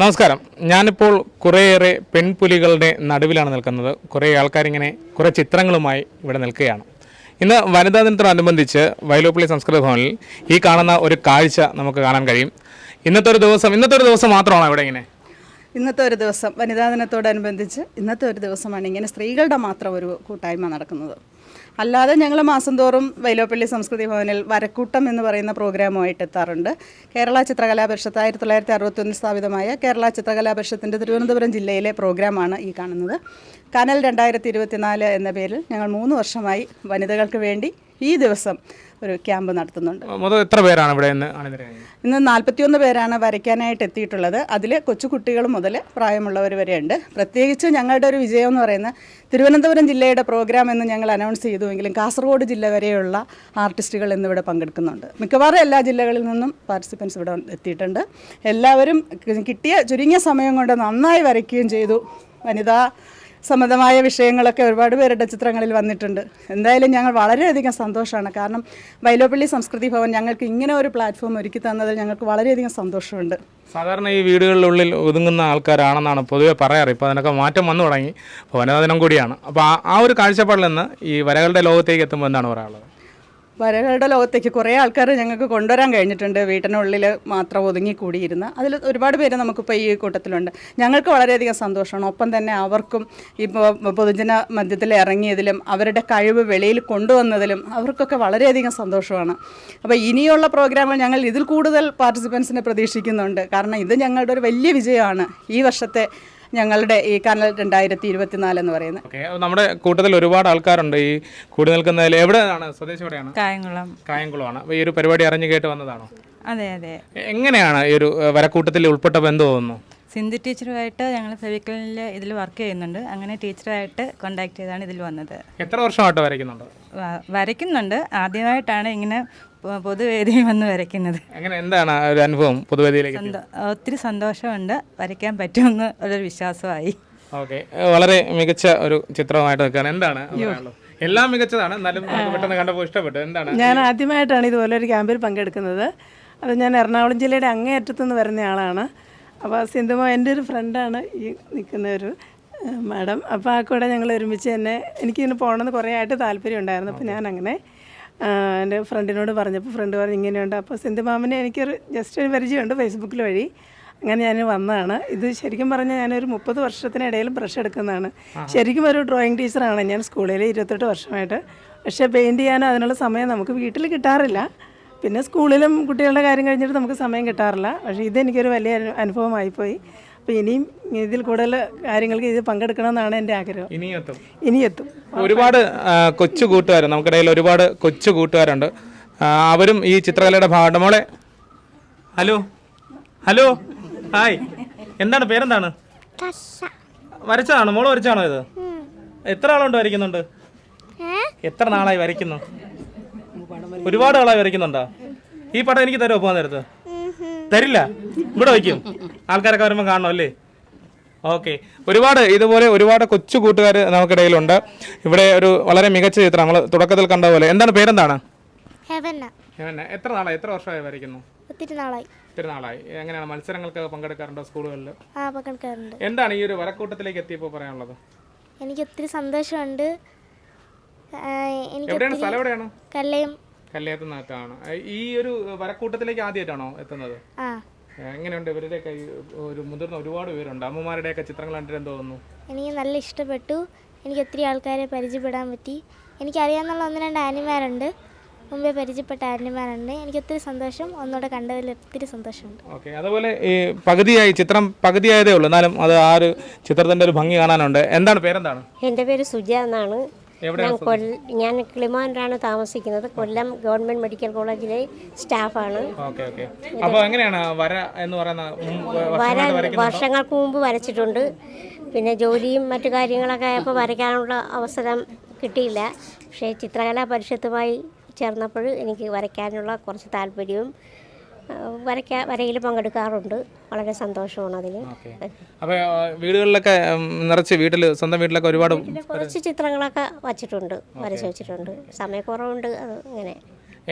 നമസ്കാരം. ഞാനിപ്പോൾ കുറേയേറെ പെൺപുലികളുടെ നടുവിലാണ് നിൽക്കുന്നത്. കുറേ ആൾക്കാരിങ്ങനെ കുറേ ചിത്രങ്ങളുമായി ഇവിടെ നിൽക്കുകയാണ്. ഇന്ന് വനിതാ ദിനത്തോടനുബന്ധിച്ച് വയലോപ്പള്ളി സംസ്കൃത ഭവനിൽ ഈ കാണുന്ന ഒരു കാഴ്ച നമുക്ക് കാണാൻ കഴിയും. ഇന്നത്തെ ഒരു ദിവസം ഇന്നത്തെ ഒരു ദിവസം മാത്രമാണ് ഇവിടെ ഇങ്ങനെ? ഇന്നത്തെ ഒരു ദിവസം വനിതാ ദിനത്തോടനുബന്ധിച്ച് ഇന്നത്തെ ഒരു ദിവസമാണ് ഇങ്ങനെ സ്ത്രീകളുടെ മാത്രം ഒരു കൂട്ടായ്മ നടക്കുന്നത്. അല്ലാതെ ഞങ്ങൾ മാസം തോറും വൈലോപ്പള്ളി സംസ്കൃതി ഭവനിൽ വരക്കൂട്ടം എന്ന് പറയുന്ന പ്രോഗ്രാമുമായിട്ട് എത്താറുണ്ട്. കേരള ചിത്രകലാ പരിഷത്ത് ആയിരത്തി തൊള്ളായിരത്തി അറുപത്തൊന്നിൽ സ്ഥാപിതമായ കേരള ചിത്രകലാ പരിഷത്തിന്റെ തിരുവനന്തപുരം ജില്ലയിലെ പ്രോഗ്രാമാണ് ഈ കാണുന്നത്. കനൽ രണ്ടായിരത്തി ഇരുപത്തിനാല് എന്ന പേരിൽ ഞങ്ങൾ മൂന്ന് വർഷമായി വനിതകൾക്ക് വേണ്ടി ഈ ദിവസം ഒരു ക്യാമ്പ് നടത്തുന്നുണ്ട്. മൊത്തം എത്ര പേരാണ് ഇവിടെ ഇന്ന് ഇന്ന് നാൽപ്പത്തിയൊന്ന് പേരാണ് വരയ്ക്കാനായിട്ട് എത്തിയിട്ടുള്ളത്. അതിൽ കൊച്ചുകുട്ടികൾ മുതൽ പ്രായമുള്ളവർ വരെ ഉണ്ട് പ്രത്യേകിച്ച് ഞങ്ങളുടെ ഒരു വിജയം എന്ന് പറയുന്നത് തിരുവനന്തപുരം ജില്ലയുടെ പ്രോഗ്രാം എന്ന് ഞങ്ങൾ അനൗൺസ് ചെയ്തുവെങ്കിലും കാസർഗോഡ് ജില്ല വരെയുള്ള ആർട്ടിസ്റ്റുകൾ ഇന്നിവിടെ പങ്കെടുക്കുന്നുണ്ട്. മിക്കവാറും എല്ലാ ജില്ലകളിൽ നിന്നും പാർട്ടിസിപ്പൻസ് ഇവിടെ എത്തിയിട്ടുണ്ട്. എല്ലാവരും കിട്ടിയ ചുരുങ്ങിയ സമയം കൊണ്ട് നന്നായി വരയ്ക്കുകയും ചെയ്തു. വനിതാ സംബന്ധമായ വിഷയങ്ങളൊക്കെ ഒരുപാട് പേരുടെ ചിത്രങ്ങളിൽ വന്നിട്ടുണ്ട്. എന്തായാലും ഞങ്ങൾ വളരെയധികം സന്തോഷമാണ്. കാരണം വൈലോപ്പള്ളി സംസ്കൃതി ഭവൻ ഞങ്ങൾക്ക് ഇങ്ങനെ ഒരു പ്ലാറ്റ്ഫോം ഒരുക്കി തന്നതിൽ ഞങ്ങൾക്ക് വളരെയധികം സന്തോഷമുണ്ട്. സാധാരണ ഈ വീടുകളിലുള്ളിൽ ഒതുങ്ങുന്ന ആൾക്കാരാണെന്നാണ് പൊതുവെ പറയാറ്. ഇപ്പോൾ അതിനൊക്കെ മാറ്റം വന്നു തുടങ്ങി. ഭവനദിനം കൂടിയാണ്. അപ്പോൾ ആ ഒരു കാഴ്ചപ്പാടിൽ നിന്ന് ഈ വരകളുടെ ലോകത്തേക്ക് എത്തുമ്പോൾ എന്താണ് പറയാനുള്ളത്? വരകളുടെ ലോകത്തേക്ക് കുറേ ആൾക്കാർ ഞങ്ങൾക്ക് കൊണ്ടുവരാൻ കഴിഞ്ഞിട്ടുണ്ട്. വീട്ടിനുള്ളിൽ മാത്രം ഒതുങ്ങിക്കൂടിയിരുന്ന് അതിൽ ഒരുപാട് പേര് നമുക്കിപ്പോൾ ഈ കൂട്ടത്തിലുണ്ട്. ഞങ്ങൾക്ക് വളരെയധികം സന്തോഷമാണ്. ഒപ്പം തന്നെ അവർക്കും ഇപ്പോൾ പൊതുജന മധ്യത്തിൽ ഇറങ്ങിയതിലും അവരുടെ കഴിവ് വെളിയിൽ കൊണ്ടുവന്നതിലും അവർക്കൊക്കെ വളരെയധികം സന്തോഷമാണ്. അപ്പോൾ ഇനിയുള്ള പ്രോഗ്രാമുകൾ ഞങ്ങൾ ഇതിൽ കൂടുതൽ പാർട്ടിസിപ്പൻസിനെ പ്രതീക്ഷിക്കുന്നുണ്ട്. കാരണം ഇത് ഞങ്ങളുടെ ഒരു വലിയ വിജയമാണ്. ഈ വർഷത്തെ ഞങ്ങളുടെ ഈ കനൽ രണ്ടായിരത്തി ഇരുപത്തിനാല് എന്ന് പറയുന്നത്. ഓക്കെ നമ്മുടെ കൂട്ടത്തിൽ ഒരുപാട് ആൾക്കാരുണ്ട് ഈ കൂടി നിൽക്കുന്നതിൽ. എവിടെയാണ്? സ്വദേശം എവിടെയാണ്? കായംകുളം. കായംകുളമാണ്. അപ്പോൾ ഈ ഒരു പരിപാടി അറിഞ്ഞു കേട്ട് വന്നതാണോ? അതെ അതെ. എങ്ങനെയാണ് ഈ ഒരു വരക്കൂട്ടത്തിൽ ഉൾപ്പെട്ട ബന്ധം തോന്നുന്നു? സിന്ധു ടീച്ചറുമായിട്ട് ഞങ്ങൾ ഫെവിക്കലിൽ ഇതിൽ വർക്ക് ചെയ്യുന്നുണ്ട്. അങ്ങനെ ടീച്ചറായിട്ട് കോണ്ടാക്ട് ചെയ്താണ് ഇതിൽ വന്നത്. എത്ര വർഷമായിട്ട് വരയ്ക്കുന്നുണ്ട്? വ- വരയ്ക്കുന്നുണ്ട്. ആദ്യമായിട്ടാണ് ഇങ്ങനെ പൊതുവേദിയിൽ വന്ന് വരയ്ക്കുന്നത്. അങ്ങനെ എന്താണ് ആ ഒരു അനുഭവം പൊതുവേദിയിലേക്ക് സന്തോ- ഒത്തിരി സന്തോഷമുണ്ട്. വരയ്ക്കാൻ പറ്റുമെന്ന് ഒരു വിശ്വാസമായി. ഓക്കെ. വളരെ മികച്ച ഒരു ചിത്രമായിട്ട് നിൽക്കുകയാണ്. എന്താണ് പറയാനുള്ളത് എല്ലാം മികച്ചതാണ്. എന്നാലും നമുക്ക് പെട്ടെന്ന് കണ്ടപ്പോൾ ഇഷ്ടപ്പെട്ടു. എന്താണ്? ഞാൻ ആദ്യമായിട്ടാണ് ഇതുപോലെ ഒരു ക്യാമ്പിൽ പങ്കെടുക്കുന്നത്. അത് ഞാൻ എറണാകുളം ജില്ലയുടെ അങ്ങേയറ്റത്തു നിന്ന് വരുന്ന ആളാണ്. അപ്പോൾ സിന്ധുമോ എന്റെ ഒരു ഫ്രണ്ടാണ് ഈ നിൽക്കുന്ന ഒരു മാഡം. അപ്പോൾ ആ കൂടെ ഞങ്ങൾ ഒരുമിച്ച് തന്നെ എനിക്കിങ്ങനെ പോകണമെന്ന് കുറേ ആയിട്ട് താല്പര്യം ഉണ്ടായിരുന്നു അപ്പോൾ ഞാൻ അങ്ങനെ എന്റെ ഫ്രണ്ടിനോട് പറഞ്ഞപ്പോൾ ഫ്രണ്ട് പറഞ്ഞു ഇങ്ങനെയുണ്ട്. അപ്പോൾ സിന്ധു മാമിനെ എനിക്കൊരു ജസ്റ്റ് ഒരു പരിചയമുണ്ട് ഫേസ്ബുക്കിൽ വഴി. അങ്ങനെ ഞാൻ വന്നതാണ്. ഇത് ശരിക്കും പറഞ്ഞാൽ ഞാനൊരു മുപ്പത് വർഷത്തിനിടയിൽ ബ്രഷ് എടുക്കുന്നതാണ്. ശരിക്കും ഒരു ഡ്രോയിങ് ടീച്ചറാണ് ഞാൻ സ്കൂളിൽ ഇരുപത്തെട്ട് വർഷമായിട്ട്. പക്ഷേ പെയിന്റ് ചെയ്യാനോ അതിനുള്ള സമയം നമുക്ക് വീട്ടിൽ കിട്ടാറില്ല. പിന്നെ സ്കൂളിലും കുട്ടികളുടെ കാര്യം കഴിഞ്ഞിട്ട് നമുക്ക് സമയം കിട്ടാറില്ല. പക്ഷേ ഇതെനിക്കൊരു വലിയ അനു- അനുഭവമായിപ്പോയി. അപ്പോൾ ഇനിയും ഇതിൽ കൂടുതൽ കാര്യങ്ങൾക്ക് ഇത് പങ്കെടുക്കണമെന്നാണ് എന്റെ ആഗ്രഹം. ഇനിയെത്തും. ഇനിയെത്തും. ഒരുപാട് കൊച്ചു കൂട്ടുകാർ നമുക്കിടയിൽ ഒരുപാട് കൊച്ചു കൂട്ടുകാരുണ്ട്. അവരും ഈ ചിത്രകലയുടെ ഭാഗമാണ് മോളെ ഹലോ ഹലോ ഹായ്. എന്താണ് പേരെന്താണ്? വരച്ചതാണോ? മോൾ വരച്ചാണോ ഇത്? എത്ര ആളുണ്ട് വരയ്ക്കുന്നുണ്ട്? എത്ര നാളായി വരയ്ക്കുന്നു? ഒരുപാട് ആളായി വരയ്ക്കുന്നുണ്ടോ? ഈ പടം എനിക്ക് തരുമോ? പോകാൻ നേരത്ത്. തരില്ല. ഇവിടെ വയ്ക്കും. ആൾക്കാരൊക്കെ വരുമ്പോൾ കാണണം അല്ലേ? ഓക്കെ. ഒരുപാട് ഇതുപോലെ ഒരുപാട് കൊച്ചു കൂട്ടുകാർ നമുക്കിടയിലുണ്ട്. ഇവിടെ ഒരു വളരെ മികച്ച ചിത്രം. നമ്മൾ തുടക്കത്തിൽ കണ്ട പോലെ. എന്താണ് പേരെന്താണ്? എത്ര നാളായി? എത്ര വർഷമായി വരയ്ക്കുന്നു? ഒത്തിരി നാളായി. ഒത്തിരി നാളായി. എങ്ങനെയാണ് മത്സരങ്ങൾക്ക് പങ്കെടുക്കാറുണ്ടോ സ്കൂളുകളിൽ പങ്കെടുക്കാറുണ്ട്. എന്താണ് ഈ ഒരു വരക്കൂട്ടത്തിലേക്ക് എത്തിയപ്പോൾ പറയാനുള്ളത്? എനിക്ക് ഒത്തിരി സന്തോഷമുണ്ട് എനിക്ക് കല്ലയും. കല്യാത്തുനിന്നകത്താണ് ഈ ഒരു വരക്കൂട്ടത്തിലേക്ക് ആദ്യമായിട്ടാണോ എത്തുന്നത്? ആ. എങ്ങനെയുണ്ട്? ഇവരുടെ ഒരു മുതിർന്ന ഒരുപാട് പേരുണ്ട്. അമ്മമാരുടെയൊക്കെ ചിത്രങ്ങൾ കണ്ടിട്ട് തോന്നുന്നു? എനിക്ക് നല്ല ഇഷ്ടപ്പെട്ടു. എനിക്ക് ഒത്തിരി ആൾക്കാരെ പരിചയപ്പെടാൻ പറ്റി. എനിക്കറിയാവുന്ന ഒന്ന് രണ്ട് ആനിമാരുണ്ട്. മുമ്പേ പരിചയപ്പെട്ട ആനിമാരുണ്ട്. എനിക്ക് ഒത്തിരി സന്തോഷം. ഒന്നുകൂടെ കണ്ടതിൽ ഒത്തിരി സന്തോഷമുണ്ട്. ഓക്കെ. അതുപോലെ ഈ പകുതിയായി ചിത്രം പകുതിയായതേ ഉള്ളൂ. എന്നാലും അത് ആ ഒരു ചിത്രത്തിന്റെ ഒരു ഭംഗി കാണാനുണ്ട്. എന്താണ്? പേരെന്താണ്? എന്റെ പേര് സുജ എന്നാണ്. ഞാൻ കൊല്ല ഞാൻ കിളിമാനിലാണ് താമസിക്കുന്നത്. കൊല്ലം ഗവൺമെന്റ് മെഡിക്കൽ കോളേജിലെ സ്റ്റാഫാണ്. അപ്പോൾ എങ്ങനെയാണ് വര എന്ന് പറയുന്ന? വർഷങ്ങൾക്ക് മുമ്പ് വരച്ചിട്ടുണ്ട്. പിന്നെ ജോലിയും മറ്റു കാര്യങ്ങളൊക്കെ ആയപ്പോൾ വരയ്ക്കാനുള്ള അവസരം കിട്ടിയില്ല. പക്ഷേ ചിത്രകലാ പരിഷത്തുമായി ചേർന്നപ്പോൾ എനിക്ക് വരയ്ക്കാനുള്ള കുറച്ച് താല്പര്യവും വരയ്ക്കാ വരയിൽ പങ്കെടുക്കാറുണ്ട്. വളരെ സന്തോഷമാണ് അതിൽ. അപ്പോൾ വീടുകളിലൊക്കെ നിറച്ച് വീട്ടിൽ സ്വന്തം വീട്ടിലൊക്കെ ഒരുപാട് കുറച്ച് ചിത്രങ്ങളൊക്കെ വച്ചിട്ടുണ്ട്. വരച്ച് വെച്ചിട്ടുണ്ട്. സമയക്കുറവുണ്ട് അത് ഇങ്ങനെ.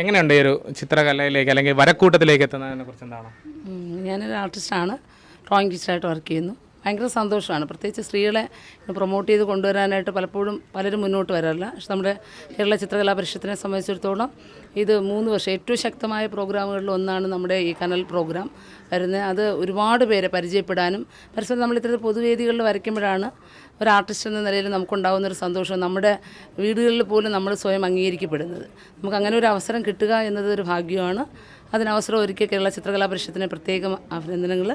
എങ്ങനെയുണ്ട് ഈ ഒരു ചിത്രകലയിലേക്ക് അല്ലെങ്കിൽ വരക്കൂട്ടത്തിലേക്ക് എത്തുന്നതിനെ കുറിച്ച് എന്താണ് ഞാനൊരു ആർട്ടിസ്റ്റാണ്. ഡ്രോയിങ് ടീച്ചറായിട്ട് വർക്ക് ചെയ്യുന്നു. ഭയങ്കര സന്തോഷമാണ്. പ്രത്യേകിച്ച് സ്ത്രീകളെ പ്രൊമോട്ട് ചെയ്ത് കൊണ്ടുവരാനായിട്ട് പലപ്പോഴും പലരും മുന്നോട്ട് വരാറില്ല. പക്ഷെ നമ്മുടെ കേരള ചിത്രകലാ പരിഷത്തിനെ സംബന്ധിച്ചിടത്തോളം ഇത് മൂന്ന് വർഷം ഏറ്റവും ശക്തമായ പ്രോഗ്രാമുകളിൽ ഒന്നാണ് നമ്മുടെ ഈ കനൽ പ്രോഗ്രാം വരുന്നത്. അത് ഒരുപാട് പേരെ പരിചയപ്പെടാനും പരസ്പരം നമ്മൾ ഇത്തരത്തിൽ പൊതുവേദികളിൽ വരയ്ക്കുമ്പോഴാണ് ഒരു ആർട്ടിസ്റ്റ് എന്ന നിലയിൽ നമുക്കുണ്ടാകുന്ന ഒരു സന്തോഷം നമ്മുടെ വീടുകളിൽ പോലും നമ്മൾ സ്വയം അംഗീകരിക്കപ്പെടുന്നത്. നമുക്ക് അങ്ങനെ ഒരു അവസരം കിട്ടുക എന്നത് ഒരു ഭാഗ്യമാണ്. അതിനവസരം ഒരിക്കൽ കേരള ചിത്രകലാ പരിഷത്തിന് പ്രത്യേകം അഭിനന്ദനങ്ങൾ.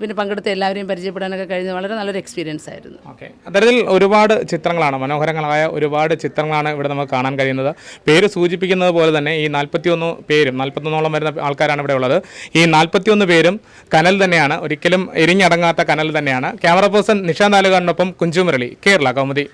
പിന്നെ പങ്കെടുത്ത എല്ലാവരെയും പരിചയപ്പെടാനൊക്കെ കഴിഞ്ഞത് വളരെ നല്ലൊരു എക്സ്പീരിയൻസ് ആയിരുന്നു. ഓക്കെ. അത്തരത്തിൽ ഒരുപാട് ചിത്രങ്ങളാണ് മനോഹരങ്ങളായ ഒരുപാട് ചിത്രങ്ങളാണ് ഇവിടെ നമുക്ക് കാണാൻ കഴിയുന്നത്. പേര് സൂചിപ്പിക്കുന്നത് പോലെ തന്നെ ഈ നാൽപ്പത്തിയൊന്ന് പേരും നാൽപ്പത്തൊന്നോളം വരുന്ന ആൾക്കാരാണ് ഇവിടെ ഉള്ളത്. ഈ നാൽപ്പത്തിയൊന്ന് പേരും കനൽ തന്നെയാണ് ഒരിക്കലും എരിഞ്ഞടങ്ങാത്ത കനൽ തന്നെയാണ്. ക്യാമറ പേഴ്സൺ നിഷാന്താലുകാരനൊപ്പം കുഞ്ചുമുരളി കേരള കൗമുദി.